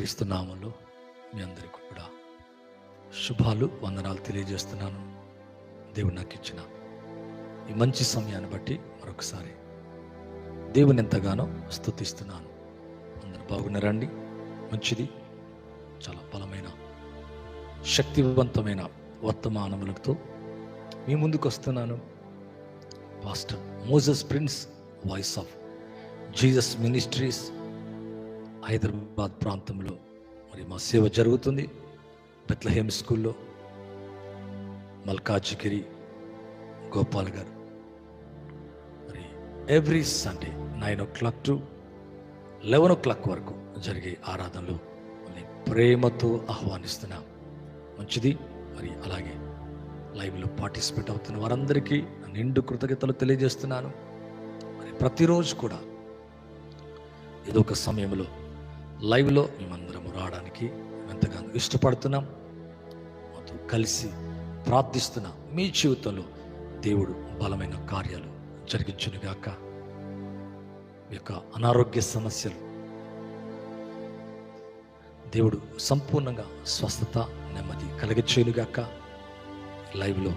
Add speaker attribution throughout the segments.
Speaker 1: క్రీస్తునామంలో మీ అందరికీ కూడా శుభాలు వందనాలు తెలియజేస్తున్నాను. దేవుడు నాకు ఇచ్చిన ఈ మంచి సమయాన్ని బట్టి మరొకసారి దేవుని ఎంతగానో స్తుతిస్తున్నాను. అందరు బాగున్నారండి మంచిది. చాలా బలమైన శక్తివంతమైన వర్తమానములతో మీ ముందుకు వస్తున్నాను. Pastor Moses Prince voice of Jesus ministries Hyderabad ప్రాంతంలో మరి మా సేవ జరుగుతుంది. బెత్లహేమ్ స్కూల్లో మల్కాజిగిరి గోపాల్ గారు. మరి every Sunday nine o'clock to eleven o'clock వరకు జరిగే ఆరాధనలు మళ్ళీ ప్రేమతో ఆహ్వానిస్తున్నాం. మంచిది. మరి అలాగే లైవ్లో పార్టిసిపేట్ అవుతున్న వారందరికీ నిండు కృతజ్ఞతలు తెలియజేస్తున్నాను. మరి ప్రతిరోజు కూడా ఏదో ఒక సమయంలో లైవ్లో మేమందరం రావడానికి ఎంతగానో ఇష్టపడుతున్నాం. మాతో కలిసి ప్రార్థిస్తున్నాం మీ జీవితంలో దేవుడు బలమైన కార్యాలు జరిగించునుగాక. మీ యొక్క అనారోగ్య సమస్యలు దేవుడు సంపూర్ణంగా స్వస్థత నెమ్మది కలిగించేనుగాక లైవ్లో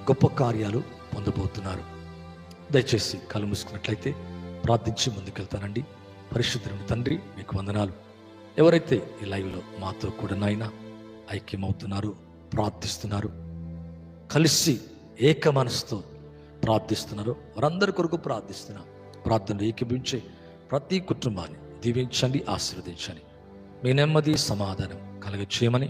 Speaker 1: గొప్ప కార్యాలు పొందబోతున్నారు. దయచేసి కళ్ళు మూసుకున్నట్లయితే ప్రార్థించి ముందుకెళ్తానండి. పరిశుద్ధుడు తండ్రి మీకు వందనాలు. ఎవరైతే ఈ లైవ్లో మాతో కూడా నాయన ఐక్యమవుతున్నారు ప్రార్థిస్తున్నారు కలిసి ఏక మనసుతో ప్రార్థిస్తున్నారు వారందరి కొరకు ప్రార్థిస్తున్నాం. ప్రార్థనలు ఏకీభించే ప్రతి కుటుంబాన్ని దీవించండి ఆశీర్వదించండి. మీ నెమ్మది సమాధానం కలగ చేయమని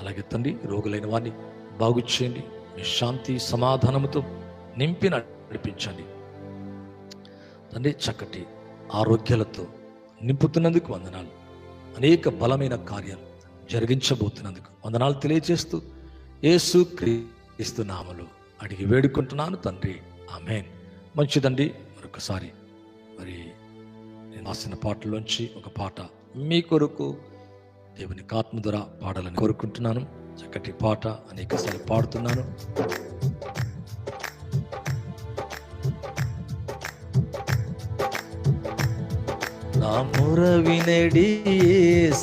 Speaker 1: అలాగే తండ్రి రోగులైన వారిని బాగు చేయండి మీ శాంతి సమాధానముతో నింపి నడిపించండి. తండ్రి చక్కటి ఆరోగ్యాలతో నింపుతున్నందుకు వందనాలు. అనేక బలమైన కార్యాలు జరిగించబోతున్నందుకు వందనాలు తెలియజేస్తూ యేసు క్రీస్తు నామలు అడిగి వేడుకుంటున్నాను తండ్రి. ఆమెన్. మంచిదండి. మరొకసారి మరి నేను రాసిన పాటలోంచి ఒక పాట మీ కొరకు దేవుని ఆత్మ ద్వారా పాడాలని కోరుకుంటున్నాను. చక్కటి పాట అనేకసార్లు పాడుతున్నాను. మురవినడి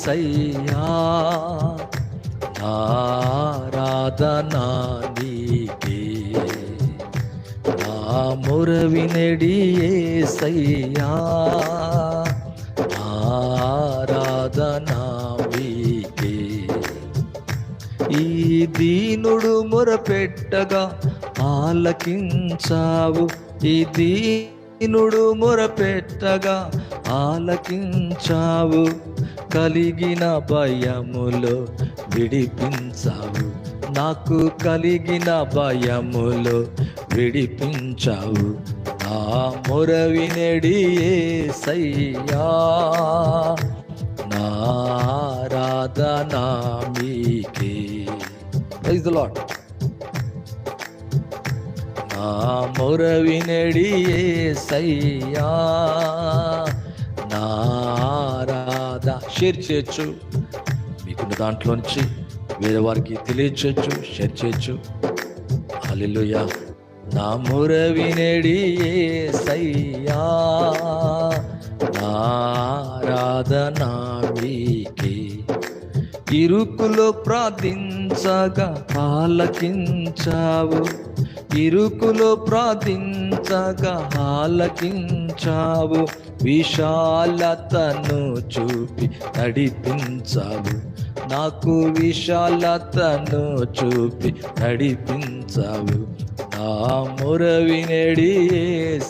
Speaker 1: సయ్యా. నారాధనా నీకే. నా ముర సయ్యా. ఆరాధనా మీకే ఈ దీనుడు మొరపెట్టగా ఆలకించావు. ఈ దీనుడు మొరపెట్టగా ఆలకించావు కలిగిన భయములో విడిపించావు. నాకు కలిగిన భయములో విడిపించావు. నా మొరవినడి సయ్యా. నారాధనా మీకే. ప్రైజ్ ద లార్డ్ నా మొరవినడి సయ్యా. షేర్ చేయొచ్చు. మీకున్న దాంట్లో నుంచి వేరే వారికి తెలియచేయచ్చు షేర్ చేయొచ్చు. హల్లెలూయా. నా మొర వినడి సయ్యా నారాధనా మీకే. ఇరుకులో ప్రార్థించగా ఆలకించావు. ఇరుకులో ప్రార్థించగా ఆలకించావు. విశాలతను చూపి నడిపించావు. నాకు విశాలతను చూపి నడిపించావు. నా మురవినడి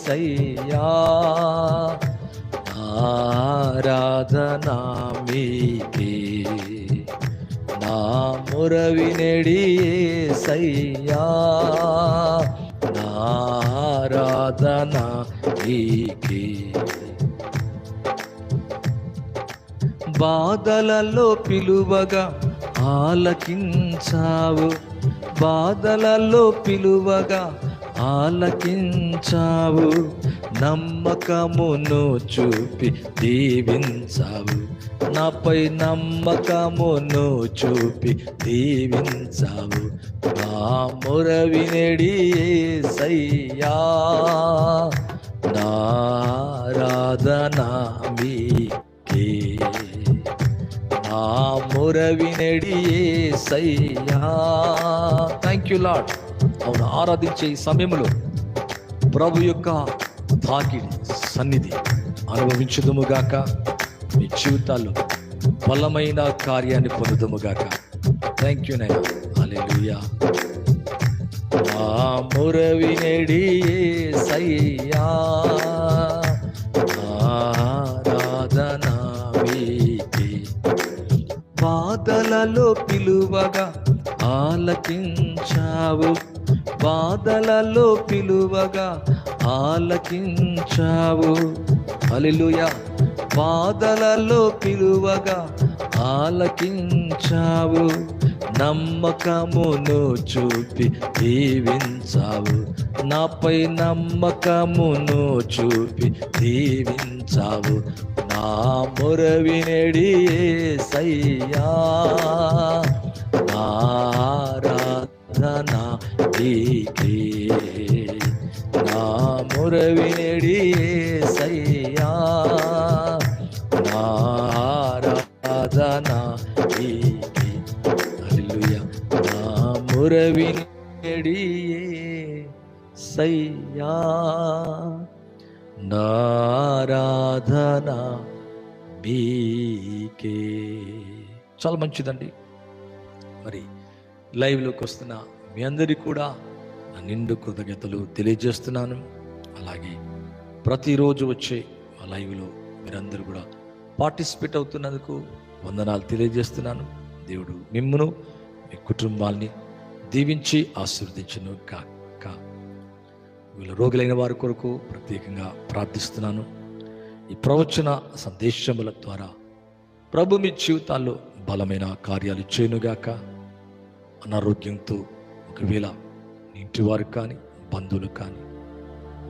Speaker 1: సయ్యా ఆరాధనా మీకే. నా మురవినడి సయ్యా నారాధనా మీకే. బాధలలో పిలువగా ఆలకించావు. బాధలలో పిలువగా ఆలకించావు. నమ్మకమును చూపి దీవించావు. నాపై నమ్మకమును చూపి దీవించావు. నా మురవినడి సయ్యా నారాధనా మీ ఆ మురవినడి సయ్యా థ్యాంక్ యూ లాడ్ అవును ఆరాధించే ఈ సమయంలో ప్రభు యొక్క తాకిడి సన్నిధి అనుభవించుదుముగాక మీ జీవితాల్లో బలమైన కార్యాన్ని పొందుదుముగాక థ్యాంక్ యూ నైనా హల్లెలూయా ఆ మురవినడి సయ్యా బాధలలో పిలువగా ఆలకించావు. బాధలలో పిలువగా ఆలకించావు. అలిలుయ బాధలలో పిలువగా ఆలకించావు. నమ్మకమును చూపి దీవించావు. నాపై నమ్మకమును చూపి దీవించావు. నా మొరవినడి సయ్యా నారాధన నీకే. నా మొరవినడి సయ్యా నారాధన నీకే. హల్లెలూయా. నా మొరవినడి సయ్యా. నారాధన మీకే చాలా మంచిదండి. మరి లైవ్లోకి వస్తున్న మీ అందరికీ కూడా నా నిండు కృతజ్ఞతలు తెలియజేస్తున్నాను. అలాగే ప్రతిరోజు వచ్చే ఆ లైవ్లో మీరందరూ కూడా పార్టిసిపేట్ అవుతున్నందుకు వందనాలు తెలియజేస్తున్నాను. దేవుడు మిమ్మును మీ కుటుంబాల్ని దీవించి ఆశీర్వదించను కాక వీళ్ళు రోగులైన వారి కొరకు ప్రత్యేకంగా ప్రార్థిస్తున్నాను. ఈ ప్రవచన సందేశముల ద్వారా ప్రభు మీ జీవితాల్లో బలమైన కార్యాలు చేయనుగాక. అనారోగ్యంతో ఒకవేళ మీ ఇంటి వారు కానీ బంధువులు కానీ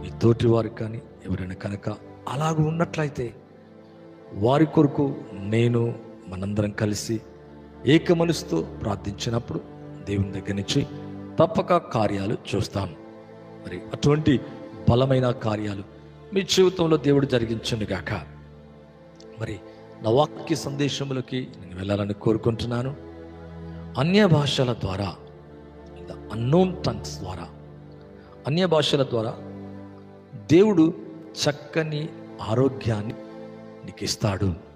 Speaker 1: మీ తోటి వారు కానీ ఎవరైనా కనుక అలాగ ఉన్నట్లయితే వారి కొరకు నేను మనందరం కలిసి ఏక మనసుతో ప్రార్థించినప్పుడు దేవుని దగ్గర నుంచి తప్పక కార్యాలు చూస్తాం. మరి అటువంటి బలమైన కార్యాలు మీ జీవితంలో దేవుడు జరిగించండి గాక. మరి నా వాక్య సందేశములకి నేను వెళ్ళాలని కోరుకుంటున్నాను. అన్య భాషల ద్వారా లేదా అన్నోన్ టంగ్స్ ద్వారా అన్య భాషల ద్వారా దేవుడు చక్కని ఆరోగ్యాన్ని నీకు ఇస్తాడు.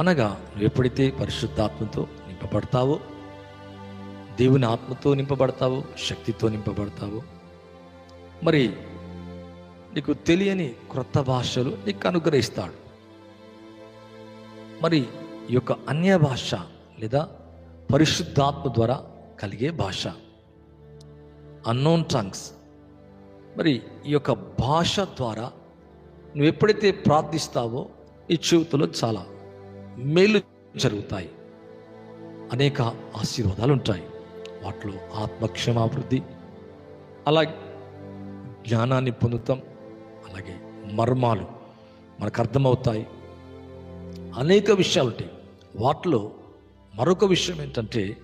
Speaker 1: అనగా నువ్వు ఎప్పుడైతే పరిశుద్ధాత్మతో నింపబడతావో దేవుని ఆత్మతో నింపబడతావో శక్తితో నింపబడతావో మరి నీకు తెలియని క్రొత్త భాషలు నీకు అనుగ్రహిస్తాడు. మరి ఈ యొక్క అన్య భాష లేదా పరిశుద్ధాత్మ ద్వారా కలిగే భాష. అన్నోన్ టంగ్స్ మరి ఈ యొక్క భాష ద్వారా నువ్వు ఎప్పుడైతే ప్రార్థిస్తావో ఈ జీవితంలో చాలా మేలు జరుగుతాయి. అనేక ఆశీర్వాదాలు ఉంటాయి. వాటిలో ఆత్మక్షమాభివృద్ధి అలాగే జ్ఞానాన్ని పొందుతాం. అలాగే మర్మాలు మనకు అర్థమవుతాయి. అనేక విషయాలు ఉంటాయి వాటిలో మరొక విషయం ఏంటంటే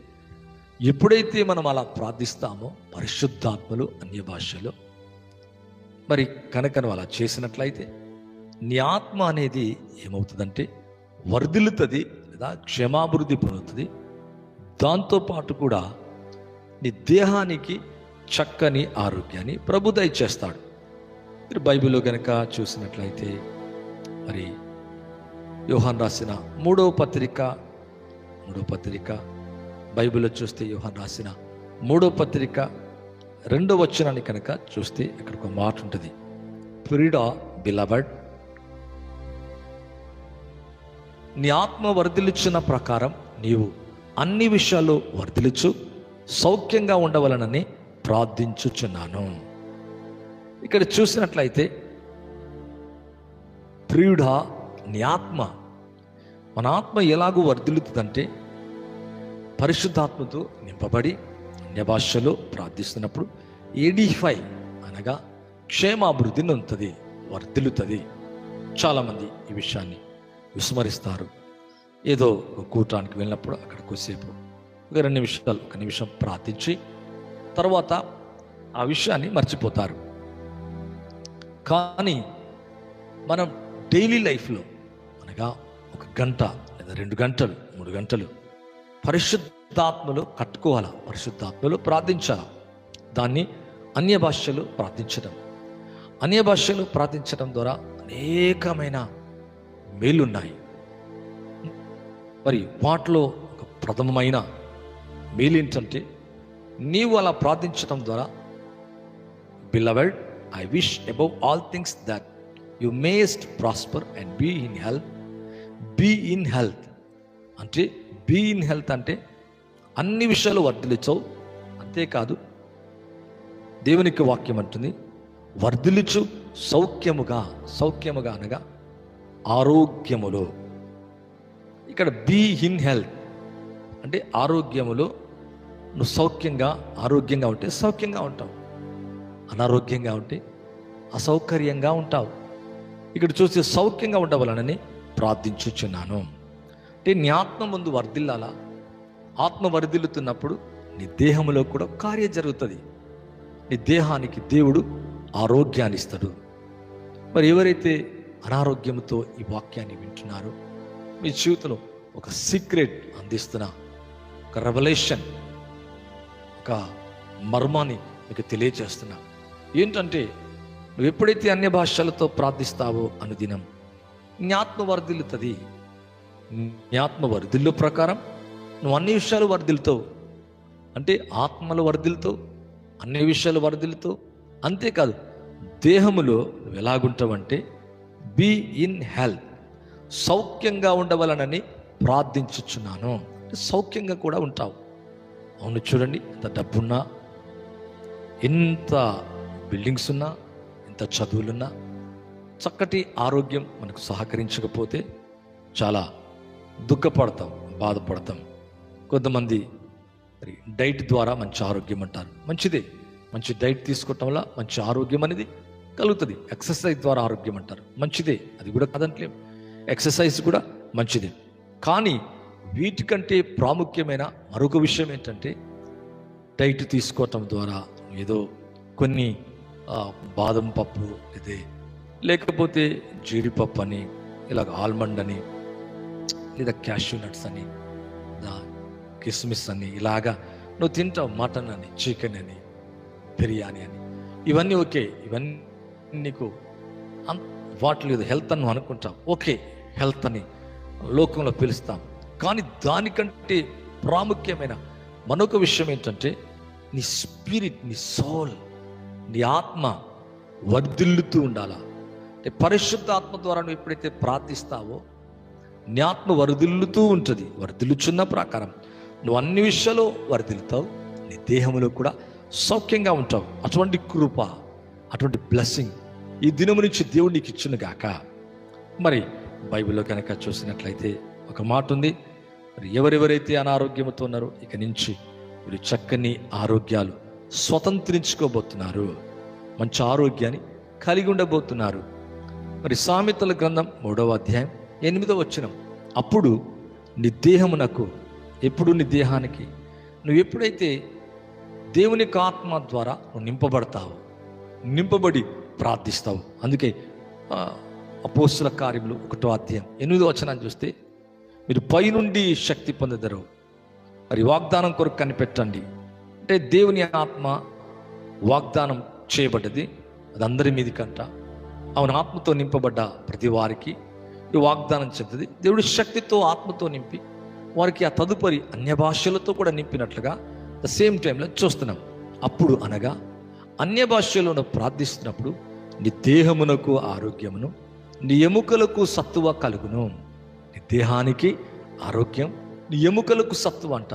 Speaker 1: ఎప్పుడైతే మనం అలా ప్రార్థిస్తామో పరిశుద్ధాత్మలు అన్య భాషలో మరి కనుక నువ్వు అలా చేసినట్లయితే నీ ఆత్మ అనేది ఏమవుతుందంటే వర్ధిల్లుతుంది లేదా క్షమాభివృద్ధి పొందుతుంది. దాంతోపాటు కూడా నీ దేహానికి చక్కని ఆరోగ్యాన్ని ప్రభు దయచేస్తాడు. మీరు బైబిల్లో కనుక చూసినట్లయితే మరి యోహాన్ రాసిన మూడవ పత్రిక మూడో పత్రిక బైబిల్లో చూస్తే యోహాన్ రాసిన మూడో పత్రిక రెండో వచనాన్ని కనుక చూస్తే ఇక్కడ ఒక మాట ఉంటుంది. ప్రిడా బిలబడ్ నీ ఆత్మ వర్ధిలిచ్చిన ప్రకారం నీవు అన్ని విషయాల్లో వర్ధిలిచ్చు సౌఖ్యంగా ఉండవలనని ప్రార్థించుచున్నాను. ఇక్కడ చూసినట్లయితే ప్రియుడా నీ ఆత్మ మన ఆత్మ ఎలాగూ వర్ధిల్లుతుందంటే పరిశుద్ధాత్మతో నింపబడి అన్య భాషలో ప్రార్థిస్తున్నప్పుడు ఏడిఫై అనగా క్షేమాభివృద్ధి ఉంటుంది వర్ధిల్లుతుంది. చాలామంది ఈ విషయాన్ని విస్మరిస్తారు. ఏదో ఒక కూటానికి వెళ్ళినప్పుడు అక్కడ కొద్దిసేపు ఒక రెండు నిమిషాలు ఒక నిమిషం ప్రార్థించి తర్వాత ఆ విషయాన్ని మర్చిపోతారు. కానీ మనం డైలీ లైఫ్లో అనగా ఒక గంట లేదా రెండు గంటలు మూడు గంటలు పరిశుద్ధాత్మలో కట్టుకోవాలా? పరిశుద్ధాత్మలో ప్రార్థించాలా? దాన్ని అన్య భాషలు ప్రార్థించడం. అన్య భాషలు ప్రార్థించడం ద్వారా అనేకమైన మేలున్నాయి. మరి వాటిలో ఒక ప్రథమమైన మేలు ఏంటంటే నీవు అలా ప్రార్థించడం ద్వారా beloved I wish above all things that you mayest prosper and be in health be in health అంటే బీ ఇన్ హెల్త్ అంటే అన్ని విషయాలు వర్ధిల్చవు అంతేకాదు దేవునికి వాక్యం అంటుంది వర్ధిలిచు సౌఖ్యముగా సౌఖ్యముగా అనగా ఆరోగ్యములో. ఇక్కడ బీ ఇన్ హెల్త్ అంటే ఆరోగ్యములో నువ్వు సౌఖ్యంగా ఆరోగ్యంగా ఉంటే సౌఖ్యంగా ఉంటావు. అనారోగ్యంగా ఉంటే అసౌకర్యంగా ఉంటావు. ఇక్కడ చూస్తే సౌఖ్యంగా ఉండవాలనని ప్రార్థించుచున్నాను. అంటే నీ ఆత్మ ముందు వర్ధిల్లాలా? ఆత్మ వర్ధిల్లుతున్నప్పుడు నీ దేహంలో కూడా కార్యం జరుగుతుంది. నీ దేహానికి దేవుడు ఆరోగ్యాన్ని ఇస్తాడు. మరి ఎవరైతే అనారోగ్యంతో ఈ వాక్యాన్ని వింటున్నారో మీ జీవితంలో ఒక సీక్రెట్ అందిస్తున్నా ఒక రెవల్యూషన్ ఒక మర్మాన్ని మీకు తెలియజేస్తున్నా. ఏంటంటే నువ్వు ఎప్పుడైతే అన్య భాషలతో ప్రార్థిస్తావో అనుదినం నీ ఆత్మ వర్ధిల్లుతుంది జ్ఞాత్మ వర్ధిల్లు ప్రకారం నువ్వు అన్ని విషయాలు వర్ధిల్లుతావు. అంటే ఆత్మలు వర్ధిల్తో అన్ని విషయాలు వర్ధిల్తో అంతేకాదు దేహములో నువ్వు ఎలాగుంటావంటే బీ ఇన్ హెల్త్ సౌఖ్యంగా ఉండవలనని ప్రార్థించుచున్నాను. సౌఖ్యంగా కూడా ఉంటావు. అవును చూడండి ఎంత డబ్బున్నా ఎంత బిల్డింగ్స్ ఉన్నా ఎంత చదువులున్నా చక్కటి ఆరోగ్యం మనకు సహకరించకపోతే చాలా దుఃఖపడతాం బాధపడతాం. కొంతమంది మరి డైట్ ద్వారా మంచి ఆరోగ్యం అంటారు. మంచిదే. మంచి డైట్ తీసుకోవటం వల్ల మంచి ఆరోగ్యం అనేది కలుగుతుంది. ఎక్సర్సైజ్ ద్వారా ఆరోగ్యం అంటారు. మంచిదే. అది కూడా కాదంటలేం. ఎక్సర్సైజ్ కూడా మంచిదే. కానీ వీటికంటే ప్రాముఖ్యమైన మరొక విషయం ఏంటంటే డైట్ తీసుకోవటం ద్వారా ఏదో కొన్ని బాదం పప్పు ఇదే లేకపోతే జీడిపప్పు అని ఇలాగ ఆల్మండ్ అని లేదా క్యాష్యూ నట్స్ అని కిస్మిస్ అని ఇలాగా నువ్వు తింటావు మటన్ అని చికెన్ అని బిర్యానీ అని. ఇవన్నీ ఓకే ఇవన్నీ నీకు వాటి వాటిలో ఏదో హెల్త్ అని నువ్వు అనుకుంటావు ఓకే హెల్త్ అని లోకంలో పిలుస్తాం. కానీ దానికంటే ప్రాముఖ్యమైన మరొక విషయం ఏంటంటే నీ స్పిరిట్ నీ సోల్ నీ ఆత్మ వర్ధిల్లుతూ ఉండాలా? అంటే పరిశుద్ధ ఆత్మ ద్వారా నువ్వు ఎప్పుడైతే ప్రార్థిస్తావో నీ ఆత్మ వరదిల్లుతూ ఉంటుంది. వరదిల్లుచున్న ప్రకారం నువ్వు అన్ని విషయాల్లో వరదిల్లుతావు నీ దేహంలో కూడా సౌఖ్యంగా ఉంటావు. అటువంటి కృప అటువంటి బ్లెస్సింగ్ ఈ దినము నుంచి దేవుడు నీకు ఇచ్చును గాక. మరి బైబిల్లో కనుక చూసినట్లయితే ఒక మాట ఉంది మరి ఎవరెవరైతే అనారోగ్యంతో ఉన్నారో ఇక నుంచి వీరు చక్కని ఆరోగ్యాలు స్వతంత్రించుకోబోతున్నారు. మంచి ఆరోగ్యాన్ని కలిగి ఉండబోతున్నారు. మరి సామెతల గ్రంథం మూడవ అధ్యాయం ఎనిమిదవ వచనం. అప్పుడు నీ దేహమునకు ఎప్పుడు నీ దేహానికి నువ్వు ఎప్పుడైతే దేవుని యొక్క ఆత్మ ద్వారా నువ్వు నింపబడతావు నింపబడి ప్రార్థిస్తావు అందుకే అపోస్తుల కార్యములు ఒకటో అధ్యాయం ఎనిమిదో వచనాన్ని చూస్తే మీరు పైనుండి శక్తి పొందుదరు. మరి వాగ్దానం కొరకు కనిపెట్టండి. అంటే దేవుని ఆత్మ వాగ్దానం చేయబడ్డది. అది అందరి మీది కంట అవును ఆత్మతో నింపబడ్డ ప్రతి వారికి ఈ వాగ్దానం చెందది దేవుడి శక్తితో ఆత్మతో నింపి వారికి ఆ తదుపరి అన్య భాషలతో కూడా నింపినట్లుగా ద సేమ్ టైంలో చూస్తున్నాం. అప్పుడు అనగా అన్య భాషలను ప్రార్థిస్తున్నప్పుడు నీ దేహమునకు ఆరోగ్యమును నీ ఎముకలకు సత్తువ కలుగును. నీ దేహానికి ఆరోగ్యం నీ ఎముకలకు సత్తువ అంట.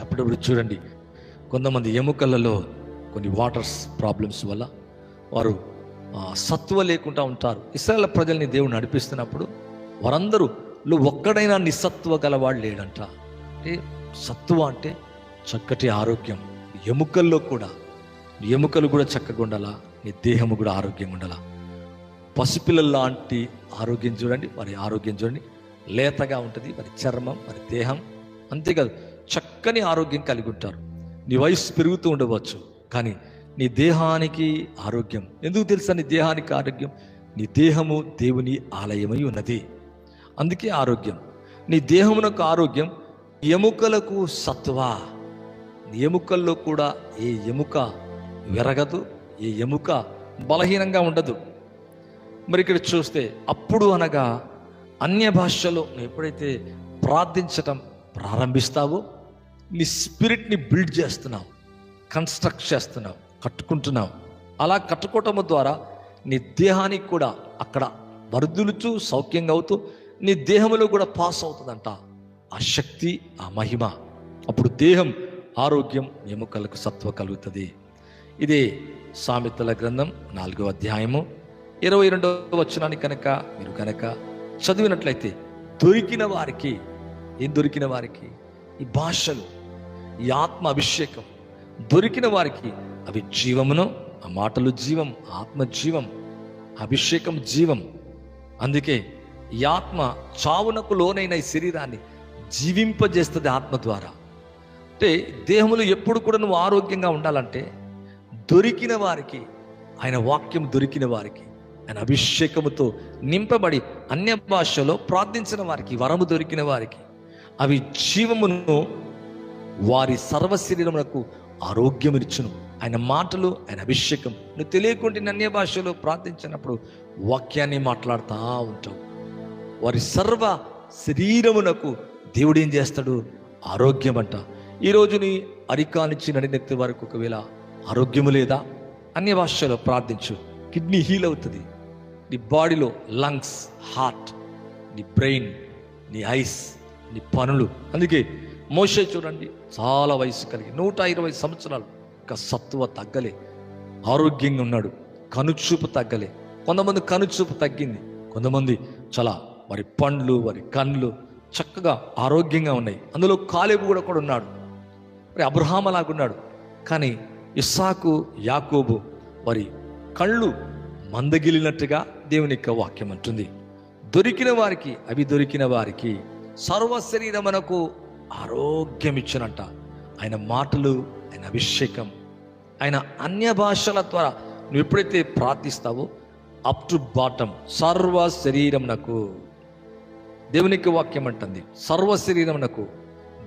Speaker 1: అప్పుడప్పుడు చూడండి కొంతమంది ఎముకలలో కొన్ని వాటర్స్ ప్రాబ్లమ్స్ వల్ల వారు ఆ, లేకుండా ఉంటారు. ఇస్రాయల్ ప్రజల్ని దేవుడు నడిపిస్తున్నప్పుడు వారందరూ ఒక్కడైనా నిస్సత్వ గలవాడు లేడంట. అంటే సత్తువ అంటే చక్కటి ఆరోగ్యం. ఎముకల్లో కూడా ఎముకలు కూడా చక్కగా ఉండాలా నీ దేహము కూడా ఆరోగ్యంగా ఉండాలా. పసిపిల్లల లాంటి ఆరోగ్యం చూడండి మరి ఆరోగ్యం చూడండి. లేతగా ఉంటుంది మరి చర్మం మరి దేహం. అంతేకాదు చక్కని ఆరోగ్యం కలిగి ఉంటారు. నీ వయసు పెరుగుతూ ఉండవచ్చు కానీ నీ దేహానికి ఆరోగ్యం. ఎందుకు తెలుసా నీ దేహానికి ఆరోగ్యం? నీ దేహము దేవుని ఆలయమై ఉన్నది. అందుకే ఆరోగ్యం. నీ దేహమునకు ఆరోగ్యం ఎముకలకు సత్వ. ఎముకల్లో కూడా ఏ ఎముక విరగదు ఏ ఎముక బలహీనంగా ఉండదు. మరి ఇక్కడ చూస్తే అప్పుడు అనగా అన్య భాషలో నువ్వు ఎప్పుడైతే ప్రార్థించటం ప్రారంభిస్తావో నీ స్పిరిట్ని బిల్డ్ చేస్తున్నావు కన్స్ట్రక్ట్ చేస్తున్నావు కట్టుకుంటున్నావు. అలా కట్టుకోవటం ద్వారా నీ దేహానికి కూడా అక్కడ వరుదులుచు సౌఖ్యంగా అవుతూ నీ దేహంలో కూడా పాస్ అవుతుందంట ఆ శక్తి ఆ మహిమ. అప్పుడు దేహం ఆరోగ్యం ఎముకలకు సత్వ కలుగుతుంది. ఇదే సామెతల గ్రంథం నాలుగో అధ్యాయము. ఇరవై రెండవ వచనానికి కనుక మీరు కనుక చదివినట్లయితే దొరికిన వారికి ఏం దొరికిన వారికి? ఈ భాషలు ఈ ఆత్మ అభిషేకం దొరికిన వారికి అవి జీవమును ఆ మాటలు జీవం ఆత్మ జీవం అభిషేకం జీవం. అందుకే ఈ ఆత్మ చావునకు లోనైన ఈ శరీరాన్ని జీవింపజేస్తుంది ఆత్మ ద్వారా. అంటే దేహములు ఎప్పుడు కూడా నువ్వు ఆరోగ్యంగా ఉండాలంటే దొరికిన వారికి ఆయన వాక్యం దొరికిన వారికి ఆయన అభిషేకముతో నింపబడి అన్య భాషలో ప్రార్థించిన వారికి వరము దొరికిన వారికి అవి జీవమును వారి సర్వ శరీరమునకు ఆరోగ్యమునిచ్చును. ఆయన మాటలు ఆయన అభిషేకం. నువ్వు తెలియకుండా అన్య భాషలో ప్రార్థించినప్పుడు వాక్యాన్ని మాట్లాడుతూ ఉంటావు. వారి సర్వ శరీరమునకు దేవుడు ఏం చేస్తాడు? ఆరోగ్యం అంట ఈరోజు నీ అరికా నుంచి నడినెత్తి వరకు ఒకవేళ ఆరోగ్యము లేదా? అన్య భాషలో ప్రార్థించు. కిడ్నీ హీల్ అవుతుంది. నీ బాడీలో లంగ్స్ హార్ట్ నీ బ్రెయిన్ నీ ఐస్ నీ పనులు. అందుకే మోషే చూడండి చాలా వయసు కలిగి నూట ఇరవై సంవత్సరాలు. ఇంకా సత్తువ తగ్గలే. ఆరోగ్యంగా ఉన్నాడు. కనుచూపు తగ్గలే. కొంతమంది కనుచూపు తగ్గింది. కొంతమంది చాలా వారి పండ్లు వారి కళ్ళు చక్కగా ఆరోగ్యంగా ఉన్నాయి. అందులో కాలేబు కూడా కూడా ఉన్నాడు. మరి అబ్రహాం అలాగున్నాడు కానీ ఇస్సాకు యాకోబు వారి కళ్ళు మందగిలినట్టుగా దేవుని యొక్క వాక్యం అంటుంది. దొరికిన వారికి అవి దొరికిన వారికి సర్వ శరీరమునకు ఆరోగ్యం ఇచ్చినట్ట ఆయన మాటలు ఆయన అభిషేకం ఆయన అన్య భాషల ద్వారా నువ్వు ఎప్పుడైతే ప్రార్థిస్తావో అప్ టు బాటం సర్వ శరీరమునకు. దేవునికి వాక్యం అంటుంది సర్వ శరీరమునకు.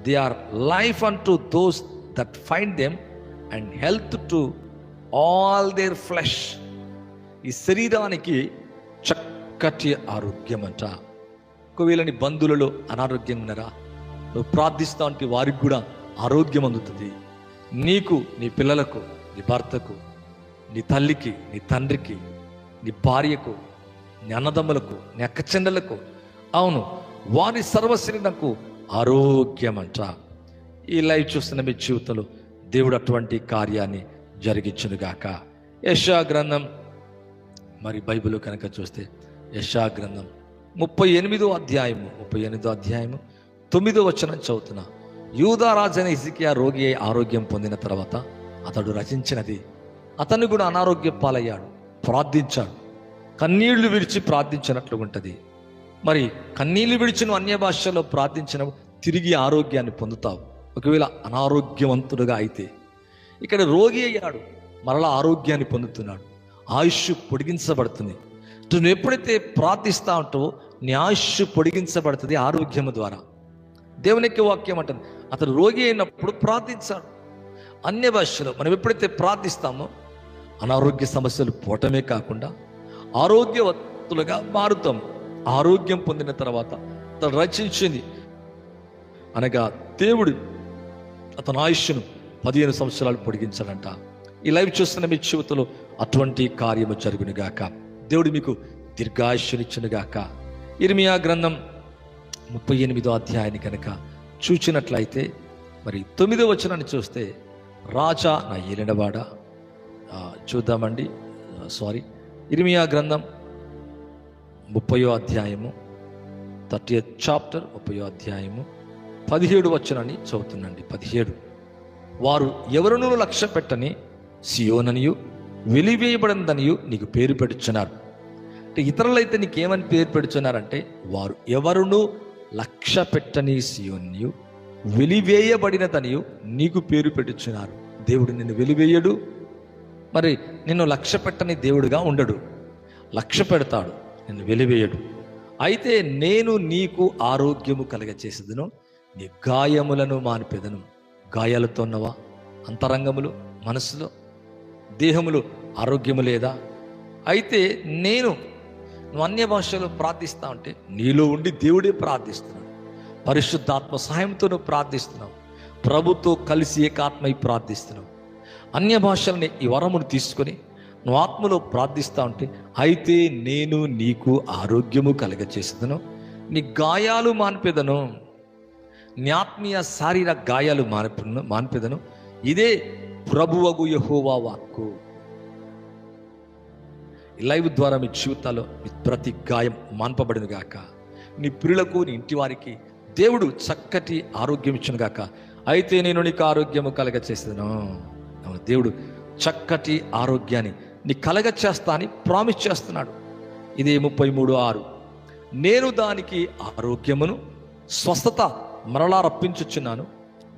Speaker 1: They are life and to those that find them and health to all their flesh ఈ శరీరానికి చక్కటి ఆరోగ్యం అంట ఒకవేళ నీ బంధువులలో అనారోగ్యం ఉన్నారా? నువ్వు ప్రార్థిస్తా ఉంటే వారికి కూడా ఆరోగ్యం అందుతుంది. నీకు నీ పిల్లలకు నీ భర్తకు నీ తల్లికి నీ తండ్రికి నీ భార్యకు నీ అన్నదమ్ములకు నీ అక్కచెండలకు అవును వారి సర్వశరీరకు ఆరోగ్యం అంట ఈ లైవ్ చూస్తున్న మీ జీవితంలో దేవుడు అటువంటి కార్యాన్ని జరిగించునుగాక. యశా గ్రంథం మరి బైబిల్ కనుక చూస్తే యశా గ్రంథం ముప్పై ఎనిమిదో అధ్యాయము ముప్పై ఎనిమిదో అధ్యాయము తొమ్మిదో వచనం చదువుతున్నా యూదారాజైన ఇసికియా రోగి అయి ఆరోగ్యం పొందిన తర్వాత అతడు రచించినది అతను కూడా అనారోగ్య పాలయ్యాడు ప్రార్థించాడు కన్నీళ్ళు విడిచి ప్రార్థించినట్లు ఉంటుంది. మరి కన్నీళ్ళు విడిచిన అన్య భాషలో ప్రార్థించిన తిరిగి ఆరోగ్యాన్ని పొందుతావు. ఒకవేళ అనారోగ్యవంతుడుగా అయితే ఇక్కడ రోగి అయ్యాడు మరలా ఆరోగ్యాన్ని పొందుతున్నాడు. ఆయుష్ పొడిగించబడుతుంది. నువ్వు ఎప్పుడైతే ప్రార్థిస్తా ఉంటావో నీ ఆయుష్ పొడిగించబడుతుంది ఆరోగ్యము ద్వారా. దేవునికి వాక్యం అంటుంది అతను రోగి అయినప్పుడు ప్రార్థించాడు. అన్య భాషలో మనం ఎప్పుడైతే ప్రార్థిస్తామో అనారోగ్య సమస్యలు పోవటమే కాకుండా ఆరోగ్యవంతులుగా మారుతాం. ఆరోగ్యం పొందిన తర్వాత అతను రచించింది అనగా దేవుడు అతని ఆయుష్ను పదిహేను సంవత్సరాలు పొడిగించాడంట. ఈ లైవ్ చూస్తున్న మీ జీవితంలో అటువంటి కార్యము జరుగునుగాక. దేవుడు మీకు దీర్ఘాయుషునిచ్చునుగాక ఇర్మియా గ్రంథం ముప్పై ఎనిమిదో అధ్యాయాన్ని కనుక చూచినట్లయితే మరి తొమ్మిదో వచనాన్ని చూస్తే రాజా నా ఏలినవాడ? చూద్దామండి. సారీ. ఇర్మియా గ్రంథం ముప్పయో అధ్యాయము థర్టీ చాప్టర్ ముప్పయో అధ్యాయము పదిహేడు వచనాన్ని చదువుతుందండి పదిహేడు. వారు ఎవరినూ లక్ష్య పెట్టని సియోననియు వెలివేయబడిందనియు నీకు పేరు పెడుచున్నారు. అంటే ఇతరులైతే నీకేమని పేరు పెడుచున్నారంటే వారు ఎవరునూ లక్ష్య పెట్టని సియోనియు వెలివేయబడినదనియు నీకు పేరు పెడుచున్నారు. దేవుడు నిన్ను వెలివేయడు మరి నిన్ను లక్ష్య పెట్టని దేవుడుగా ఉండడు. లక్ష్య పెడతాడు నిన్ను వెలివేయడు. అయితే నేను నీకు ఆరోగ్యము కలగచేసేదను నీ గాయములను మానిపెదను. గాయాలతో ఉన్నవా? అంతరంగములు మనసులో దేహములు ఆరోగ్యము లేదా? అయితే నేను నువ్వు అన్య భాషలో ప్రార్థిస్తా ఉంటే నీలో ఉండి దేవుడే ప్రార్థిస్తున్నాడు. పరిశుద్ధాత్మ సహాయంతో నువ్వు ప్రార్థిస్తున్నావు. ప్రభుతో కలిసి ఏకాత్మై ప్రార్థిస్తున్నావు. అన్య భాషల్ని ఈ వరమును తీసుకొని నువ్వు ఆత్మలో ప్రార్థిస్తా ఉంటే అయితే నేను నీకు ఆరోగ్యము కలగచేసేదను నీ గాయాలు మాన్పేదను. నీ ఆత్మీయ శారీర గాయాలు మాన్పును మాన్పేదను. ఇదే ప్రభువగు యహోవా వాక్కు. లైవ్ ద్వారా మీ జీవితాల్లో మీ ప్రతి గాయం మాన్పబడిన గాక. నీ ప్రియులకు నీ ఇంటి వారికి దేవుడు చక్కటి ఆరోగ్యం ఇచ్చిన గాక. అయితే నేను నీకు ఆరోగ్యము కలగ చేసేదను అవును దేవుడు చక్కటి ఆరోగ్యాన్ని నీ కలగ చేస్తా అని ప్రామిస్ చేస్తున్నాడు. ఇదే ముప్పై మూడు ఆరు. నేను దానికి ఆరోగ్యమును స్వస్థత మరలా రప్పించుచున్నాను.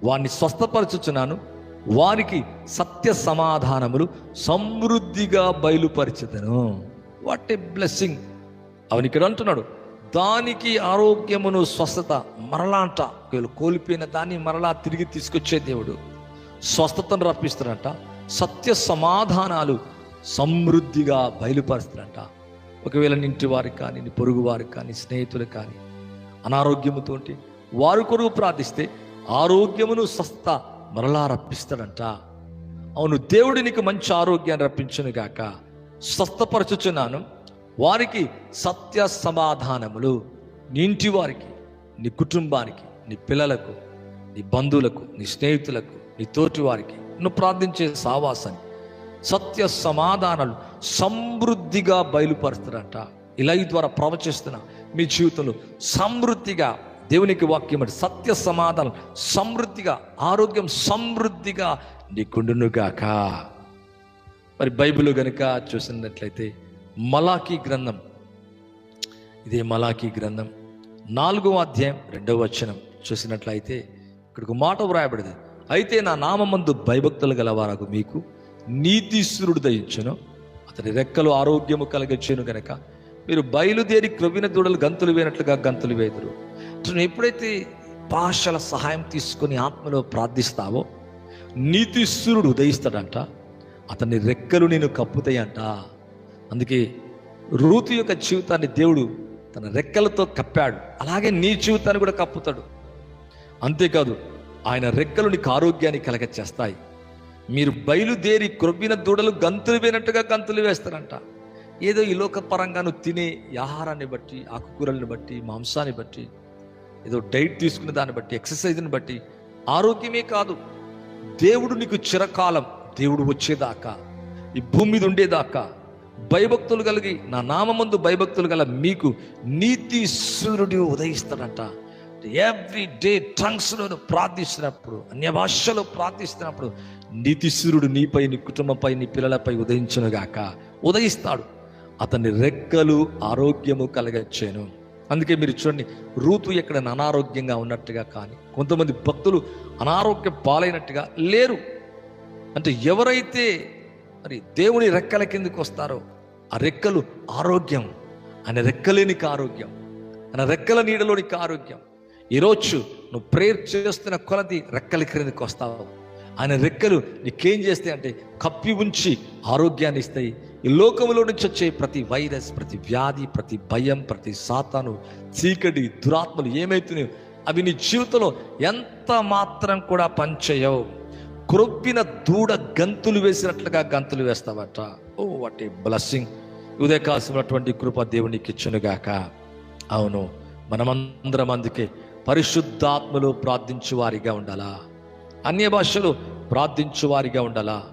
Speaker 1: వారిని స్వస్థపరచుచున్నాను. వారికి సత్య సమాధానములు సమృద్ధిగా బయలుపరిచెదను. వాట్ ఏ బ్లెస్సింగ్ అవని ఇక్కడ అంటున్నాడు దానికి ఆరోగ్యమును స్వస్థత మరలాంట. కోల్పోయిన దాన్ని మరలా తిరిగి తీసుకొచ్చే దేవుడు స్వస్థతను రప్పిస్తాడంట సత్య సమాధానాలు సమృద్ధిగా బయలుపరుస్తాడంట. ఒకవేళ నీ ఇంటి వారికి కానీ నీ పొరుగు వారికి కానీ స్నేహితులకు కానీ అనారోగ్యముతోటి వారు కొరకు ప్రార్థిస్తే ఆరోగ్యమును స్వస్థత మరలా రప్పిస్తాడంట అవును దేవుడు నీకు మంచి ఆరోగ్యాన్ని రప్పించును గాక. స్వస్థపరచుచున్నాను. వారికి సత్య సమాధానములు. నీ ఇంటి వారికి నీ కుటుంబానికి నీ పిల్లలకు నీ బంధువులకు నీ స్నేహితులకు నీ తోటి వారికి నువ్వు ప్రార్థించే సావాసాన్ని సత్య సమాధానాలు సమృద్ధిగా బయలుపరుస్తాడంట. ఇలా ద్వారా ప్రవచిస్తున్నా మీ జీవితంలో సమృద్ధిగా దేవునికి వాక్యం అంటే సత్య సమాధానం సమృద్ధిగా ఆరోగ్యం సమృద్ధిగా నీకుండునుగాక మరి బైబిల్ గనుక చూసినట్లయితే మలాకీ గ్రంథం ఇదే మలాకీ గ్రంథం నాలుగవ అధ్యాయం రెండవ వచనం చూసినట్లయితే ఇక్కడికి మాట వ్రాయబడింది. అయితే నా నామందు భయభక్తులు గలవారకు మీకు నీతీశ్వరుడు దయించును అతని రెక్కలు ఆరోగ్యము కలగచ్చును గనక. మీరు బయలుదేరి క్రొవ్విన దూడలు గంతులు వేయనట్లుగా గంతులు వేదురు. నువ్వు ఎప్పుడైతే భాషల సహాయం తీసుకొని ఆత్మలో ప్రార్థిస్తావో నీతిశ్వరుడు ఉదయిస్తాడంట. అతని రెక్కలు నేను కప్పుతాయంట. అందుకే రూతు యొక్క జీవితాన్ని దేవుడు తన రెక్కలతో కప్పాడు. అలాగే నీ జీవితాన్ని కూడా కప్పుతాడు. అంతేకాదు ఆయన రెక్కలు నీకు ఆరోగ్యాన్ని కలగచేస్తాయి. మీరు బయలుదేరి క్రొవ్విన దూడలు గంతులు వేనట్టుగా గంతులు వేస్తారంట. ఏదో ఈ లోకపరంగాను నువ్వు తినే ఆహారాన్ని బట్టి ఆకుకూరల్ని బట్టి మాంసాన్ని బట్టి ఏదో డైట్ తీసుకునే దాన్ని బట్టి ఎక్సర్సైజ్ని బట్టి ఆరోగ్యమే కాదు. దేవుడు నీకు చిరకాలం దేవుడు వచ్చేదాకా ఈ భూమి మీద ఉండేదాకా భయభక్తులు కలిగి నా నామందు భయభక్తులు గల మీకు నీతి సూర్యుడు ఉదయిస్తాడంట. ఎవ్రీ డే ట్రంక్స్లో ప్రార్థిస్తున్నప్పుడు అన్య భాషలో ప్రార్థిస్తున్నప్పుడు నీతి సూర్యుడు నీపై నీ కుటుంబంపై నీ పిల్లలపై ఉదయించునుగాక. ఉదయిస్తాడు. అతని రెక్కలు ఆరోగ్యము కలగచ్చాను. అందుకే మీరు చూడండి రూతు ఎక్కడ అనారోగ్యంగా ఉన్నట్టుగా కానీ కొంతమంది భక్తులు అనారోగ్య పాలైనట్టుగా లేరు. అంటే ఎవరైతే మరి దేవుని రెక్కల కిందకు వస్తారో ఆ రెక్కలు ఆరోగ్యం ఆయన రెక్కలేనికి ఆరోగ్యం ఆయన రెక్కల నీడలోనికి ఆరోగ్యం. ఈరోజు నువ్వు ప్రేయర్ చేస్తున్న కొలది రెక్కల క్రిందకి వస్తావు. ఆయన రెక్కలు నీకేం చేస్తాయి అంటే కప్పి ఉంచి ఆరోగ్యాన్ని ఇస్తాయి. ఈ లోకంలో నుంచి వచ్చే ప్రతి వైరస్ ప్రతి వ్యాధి ప్రతి భయం ప్రతి సాతాను చీకటి దురాత్మలు ఏమైతున్నాయో అవి నీ జీవితంలో ఎంత మాత్రం కూడా పనిచేయవు. క్రొప్పిన దూడ గంతులు వేసినట్లుగా గంతులు వేస్తావట. ఓ వాట్ ఏ బ్లస్సింగ్ ఉదయ కాసినటువంటి కృప దేవునికి ఇచ్చునుగాక. అవును మనమందరం అందుకే పరిశుద్ధాత్మలు ప్రార్థించువారిగా ఉండాలా? అన్య భాషలు ప్రార్థించువారిగా ఉండాలా?